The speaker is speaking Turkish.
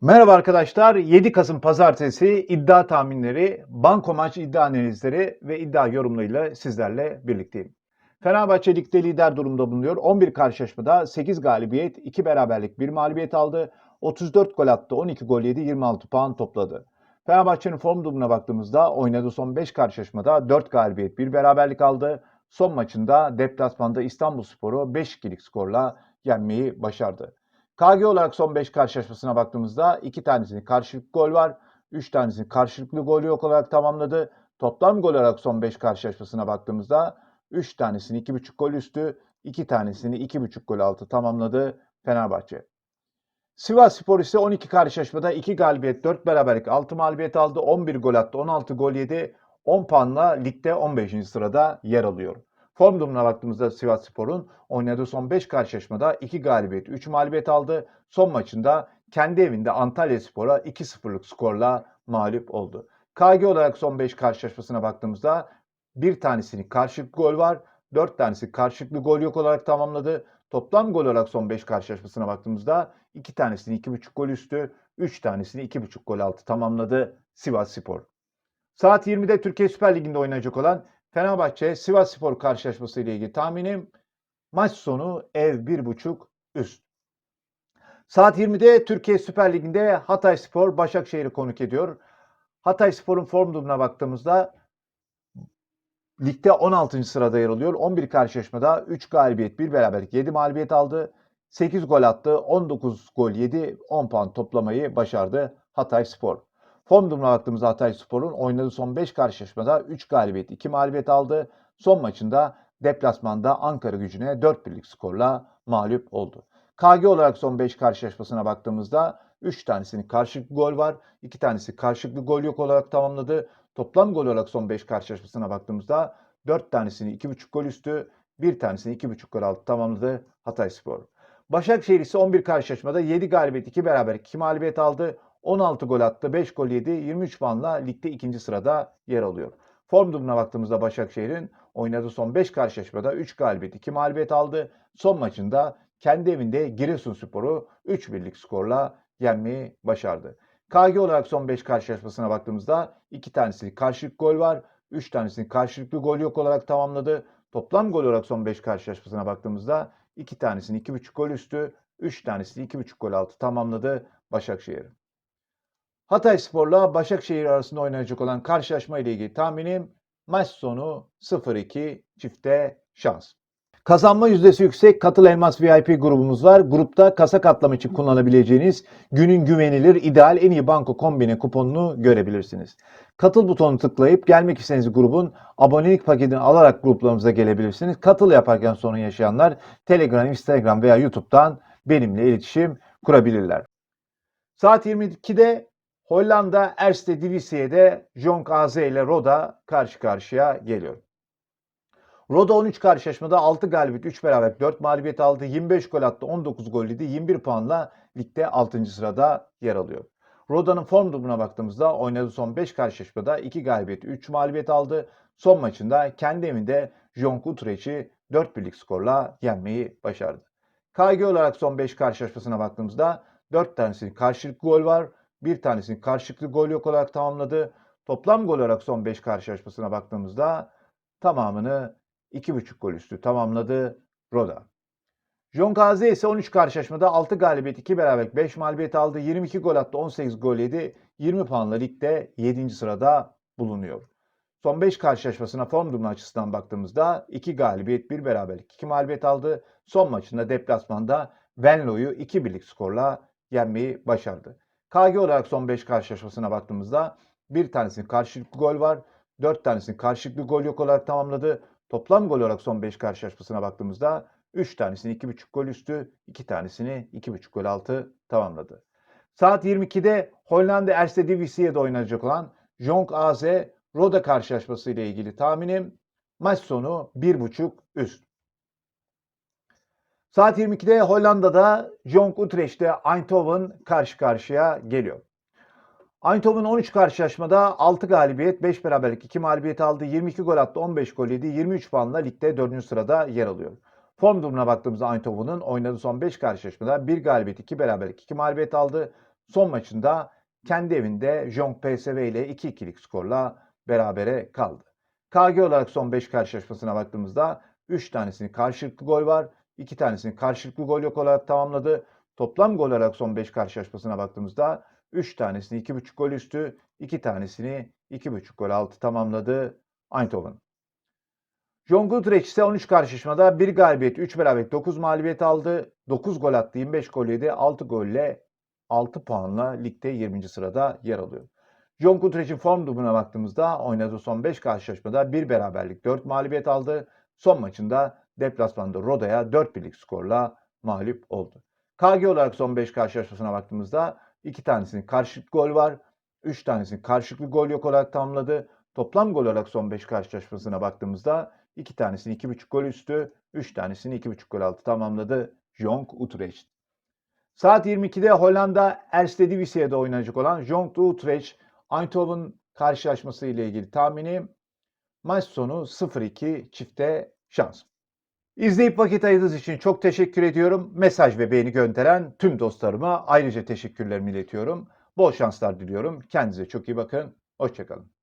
Merhaba arkadaşlar. 7 Kasım Pazartesi iddia tahminleri, banko maç iddia analizleri ve iddia yorumlarıyla sizlerle birlikteyim. Fenerbahçe ligde lider durumda bulunuyor. 11 karşılaşmada 8 galibiyet, 2 beraberlik, 1 mağlubiyet aldı. 34 gol attı, 12 gol yedi, 26 puan topladı. Fenerbahçe'nin form durumuna baktığımızda oynadığı son 5 karşılaşmada 4 galibiyet, 1 beraberlik aldı. Son maçında deplasmanda İstanbulspor'u 5-2'lik skorla yenmeyi başardı. KG olarak son 5 karşılaşmasına baktığımızda 2 tanesinin karşılıklı gol var. 3 tanesinin karşılıklı golü yok olarak tamamladı. Toplam gol olarak son 5 karşılaşmasına baktığımızda 3 tanesini 2.5 gol üstü, 2 tanesini 2.5 gol altı tamamladı Fenerbahçe. Sivas Spor ise 12 karşılaşmada 2 galibiyet, 4 beraberlik, 6 mağlubiyet aldı. 11 gol attı, 16 gol yedi. 10 puanla ligde 15. sırada yer alıyor. Form durumuna baktığımızda Sivas Spor'un oynadığı son 5 karşılaşmada 2 galibiyet, 3 mağlubiyet aldı. Son maçında kendi evinde Antalya Spor'a 2-0'lık skorla mağlup oldu. KG olarak son 5 karşılaşmasına baktığımızda bir tanesinin karşılıklı gol var, 4 tanesi karşılıklı gol yok olarak tamamladı. Toplam gol olarak son 5 karşılaşmasına baktığımızda 2 tanesini 2.5 gol üstü, 3 tanesini 2.5 gol altı tamamladı Sivas Spor. Saat 20'de Türkiye Süper Ligi'nde oynayacak olan Fenerbahçe Sivas Spor karşılaşması ile ilgili tahminim maç sonu ev 1.5 üst. Saat 20'de Türkiye Süper Ligi'nde Hatay Spor Başakşehir'i konuk ediyor. Hatay Spor'un form durumuna baktığımızda ligde 16. sırada yer alıyor. 11 karşılaşmada 3 galibiyet, 1 beraberlik, 7 mağlubiyet aldı. 8 gol attı, 19 gol yedi, 10 puan toplamayı başardı Hatay Spor. Form baktığımızda Hatay Spor'un oynadığı son 5 karşılaşmada 3 galibiyet, 2 mağlubiyet aldı. Son maçında deplasmanda Ankara gücüne 4 birlik skorla mağlup oldu. KG olarak son 5 karşılaşmasına baktığımızda 3 tanesinin karşılıklı gol var. 2 tanesi karşılıklı gol yok olarak tamamladı. Toplam gol olarak son 5 karşılaşmasına baktığımızda 4 tanesini 2.5 gol üstü, 1 tanesini 2.5 gol altı tamamladı Hatay Spor. Başakşehir ise 11 karşılaşmada 7 galibiyet, 2 beraber 2 mağlubiyet aldı. 16 gol attı, 5 gol yedi, 23 puanla ligde ikinci sırada yer alıyor. Form durumuna baktığımızda Başakşehir'in oynadığı son 5 karşılaşmada 3 galibiyet, 2 mağlubiyet aldı. Son maçında kendi evinde Giresunspor'u 3 birlik skorla yenmeyi başardı. KG olarak son 5 karşılaşmasına baktığımızda 2 tanesi karşılıklı gol var. 3 tanesinin karşılıklı gol yok olarak tamamladı. Toplam gol olarak son 5 karşılaşmasına baktığımızda 2 tanesini 2.5 gol üstü, 3 tanesini 2.5 gol altı tamamladı Başakşehir. Hatay Spor'la Başakşehir arasında oynanacak olan karşılaşma ile ilgili tahminim maç sonu 0-2 çifte şans. Kazanma yüzdesi yüksek Katıl Elmas VIP grubumuz var. Grupta kasa katlama için kullanabileceğiniz günün güvenilir ideal en iyi banko kombine kuponunu görebilirsiniz. Katıl butonunu tıklayıp gelmek istediğiniz grubun abonelik paketini alarak gruplarımıza gelebilirsiniz. Katıl yaparken sorun yaşayanlar Telegram, Instagram veya YouTube'dan benimle iletişim kurabilirler. Saat 22'de Hollanda Erste Divisie'de Jonk AZ ile Roda karşı karşıya geliyor. Roda 13 karşılaşmada 6 galibiyet, 3 beraber 4 mağlubiyet aldı. 25 gol attı, 19 gol yedi. 21 puanla ligde 6. sırada yer alıyor. Roda'nın form durumuna baktığımızda oynadığı son 5 karşılaşmada 2 galibiyet, 3 mağlubiyet aldı. Son maçında kendi evinde Jonk Utrecht'i 4 birlik skorla yenmeyi başardı. KG olarak son 5 karşılaşmasına baktığımızda 4 tanesinin karşılıklı gol var. Bir tanesinin karşılıklı gol yok olarak tamamladı. Toplam gol olarak son 5 karşılaşmasına baktığımızda tamamını 2.5 gol üstü tamamladı Roda. John Gazi ise 13 karşılaşmada 6 galibiyet, 2 beraberlik, 5 mağlubiyet aldı. 22 gol attı, 18 gol yedi. 20 puanla ligde 7. sırada bulunuyor. Son 5 karşılaşmasına form durumu açısından baktığımızda 2 galibiyet, 1 beraberlik, 2 mağlubiyet aldı. Son maçında deplasmanda Venlo'yu 2 birlik skorla yenmeyi başardı. KG olarak son 5 karşılaşmasına baktığımızda bir tanesinin karşılıklı gol var. 4 tanesinin karşılıklı gol yok olarak tamamladı. Toplam gol olarak son 5 karşılaşmasına baktığımızda 3 tanesini 2.5 gol üstü, 2 tanesini 2.5 gol altı tamamladı. Saat 22'de Hollanda Erste Divisie'de oynanacak olan Jonk AZ Roda karşılaşması ile ilgili tahminim maç sonu 1.5 üst. Saat 22'de Hollanda'da Jonk Utrecht'te Eindhoven karşı karşıya geliyor. Eindhoven 13 karşılaşmada 6 galibiyet, 5 beraberlik, 2 mağlubiyet aldı. 22 gol attı, 15 gol yedi. 23 puanla ligde 4. sırada yer alıyor. Form durumuna baktığımızda Eindhoven'ın oynadığı son 5 karşılaşmada 1 galibiyet, 2 beraberlik, 2 mağlubiyet aldı. son maçında kendi evinde Jong PSV ile 2-2'lik skorla berabere kaldı. KG olarak son 5 karşılaşmasına baktığımızda 3 tanesinin karşılıklı gol var. 2 tanesinin karşılıklı gol yok olarak tamamladı. Toplam gol olarak son 5 karşılaşmasına baktığımızda 3 tanesini 2.5 gol üstü, 2 tanesini 2.5 gol altı tamamladı Eindhoven. John Goodrich ise 13 karşılaşmada 1 galibiyet, 3 beraberlik, 9 mağlubiyet aldı. 9 gol attı, 25 gol yedi, 6 golle 6 puanla ligde 20. sırada yer alıyor. John Goodrich'in form durumuna baktığımızda oynadığı son 5 karşılaşmada 1 beraberlik, 4 mağlubiyet aldı. Son maçında deplasmanda Roda'ya 4 birlik skorla mağlup oldu. KG olarak son 5 karşılaşmasına baktığımızda 2 tanesinin karşılıklı gol var. 3 tanesinin karşılıklı gol yok olarak tamamladı. Toplam gol olarak son 5 karşılaşmasına baktığımızda 2 tanesini 2.5 gol üstü, 3 tanesini 2.5 gol altı tamamladı Jong Utrecht. Saat 22'de Hollanda Eredivisie'de oynanacak olan Jong Utrecht Eindhoven karşılaşması ile ilgili tahmini maç sonu 0-2 çifte şans. İzleyip vakit ayırdığınız için çok teşekkür ediyorum. Mesaj ve beğeni gönderen tüm dostlarıma ayrıca teşekkürlerimi iletiyorum. Bol şanslar diliyorum. Kendinize çok iyi bakın. Hoşçakalın.